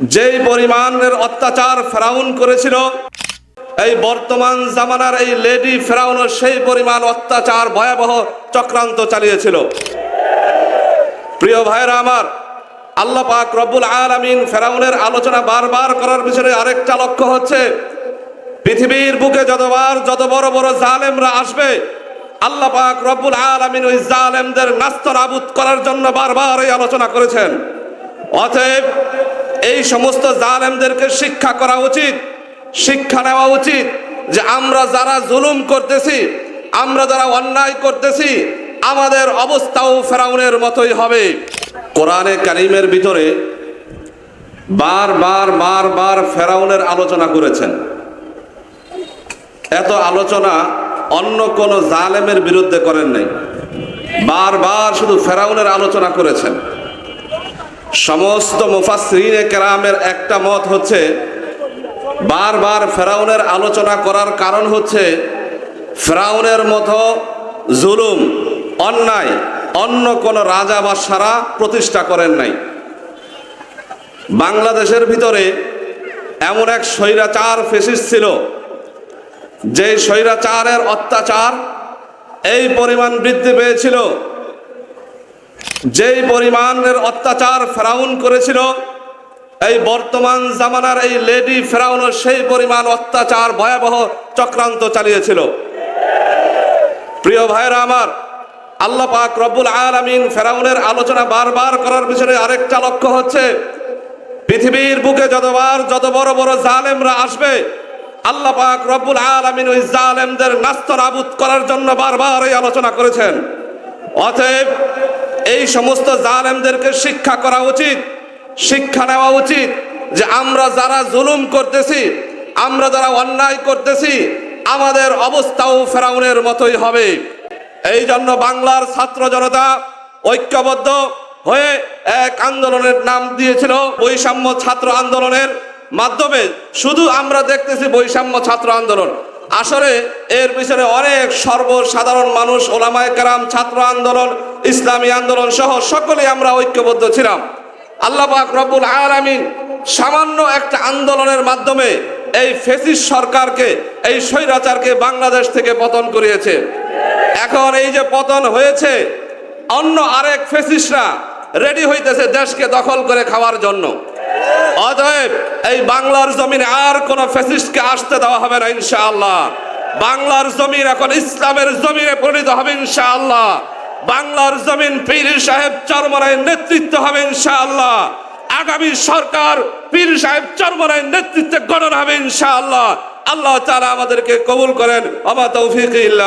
যেই পরিমাণের অত্যাচার ফেরাউন করেছিল, এই বর্তমান জামানার এই লেডি ফেরাউনও সেই পরিমাণ অত্যাচার ভয়াবহ চক্রান্ত চালিয়েছিল। প্রিয় ভাইরা আমার, আল্লাহ পাক রব্বুল আলামিন ফেরাউনের আলোচনা বারবার করার পিছনে আরেকটা লক্ষ্য হচ্ছে, পৃথিবীর বুকে যতবার যত বড় বড় জালেমরা আসবে, আল্লাহ পাক রব্বুল আলামিন ওই জালেমদের নাস্ত নাবুদ করার জন্য বারবার এই আলোচনা করেছেন। অতএব এই সমস্ত জালেমদেরকে শিক্ষা করা উচিত। শিক্ষা নেওয়া উচিত যে আমরা যারা জুলুম করতেছি, আমরা যারা অন্যায় করতেছি, আমাদের অবস্থাও ফেরাউনের মতোই হবে। কোরআনে কারিমের ভিতরে বার বার বার বার ফেরাউনের আলোচনা করেছেন। এত আলোচনা অন্য কোন জালেমের বিরুদ্ধে করেন নাই। বারবার শুধু ফেরাউনের আলোচনা করেছেন। সমস্ত মুফাসরিনে কেরামের একটা মত হচ্ছে, বারবার ফেরাউনের আলোচনা করার কারণ হচ্ছে, ফেরাউনের মতো জুলুম, অন্যায়, অন্য কোন রাজা বা সারা প্রতিষ্ঠা করেন নাই। বাংলাদেশের ভিতরে এমন এক স্বৈরাচার ফেসিস ছিল যে স্বৈরাচারের অত্যাচার এই পরিমাণ বৃদ্ধি পেয়েছিল যেই পরিমাণের অত্যাচার ফেরাউন করেছিল, এই বর্তমান জামানার এই লেডি ফেরাউনও সেই পরিমাণ অত্যাচার ভয়াবহ চক্রান্ত চালিয়েছিল। প্রিয় ভাইরা আমার, আল্লাহ পাক রব্বুল আলামিন ফেরাউনের আলোচনা বারবার করার পিছনে আরেকটা লক্ষ্য হচ্ছে, পৃথিবীর বুকে যতবার যত বড় বড় জালেমরা আসবে, আল্লাহ পাক রব্বুল আলামিন ওই জালেমদের নাস্ত নাবুদ করার জন্য বারবার এই আলোচনা করেছেন। অতএব এই সমস্ত জালেমদেরকে শিক্ষা করা উচিত। শিক্ষা নেওয়া উচিত যে আমরা যারা জুলুম করতেছি, আমরা যারা অন্যায় করতেছি, আমাদের অবস্থাও ফেরাউনের মতোই হবে। এই জন্য বাংলার ছাত্র জনতা ঐক্যবদ্ধ হয়ে এক আন্দোলনের নাম দিয়েছিল বৈষম্য ছাত্র আন্দোলনের মাধ্যমে। শুধু আমরা দেখতেছি বৈষম্য ছাত্র আন্দোলন। আসলে এর পিছনে অনেক সর্বসাধারণ মানুষ, ওলামায় কেরাম, ছাত্র আন্দোলন, ইসলামী আন্দোলন সহ সকলে আমরা ঐক্যবদ্ধ ছিলাম। আল্লাহ পাক রব্বুল আলামিন সামান্য একটা আন্দোলনের মাধ্যমে এই ফেসিস সরকারকে, এই স্বৈরাচারকে বাংলাদেশ থেকে পতন করিয়েছে। এখন এই যে পতন হয়েছে, অন্য আরেক ফেসিসরা রেডি হইতেছে দেশকে দখল করে খাওয়ার জন্য। অতএব এই বাংলার জমিনে আর কোন ফ্যাসিস্টকে আসতে দেওয়া হবে না, ইনশাআল্লাহ। বাংলার জমিন এখন ইসলামের জমিনে পরিণত হবে, ইনশাআল্লাহ। বাংলার জমিন পীর সাহেব চরমরায়ের নেতৃত্ব হবে, ইনশাআল্লাহ। আগামী সরকার পীর সাহেব চরমরায়ের নেতৃত্বে গঠন হবে, ইনশাআল্লাহ। আল্লাহ তাআলা আমাদেরকে কবুল করেন। আমা তৌফিক ইল্লা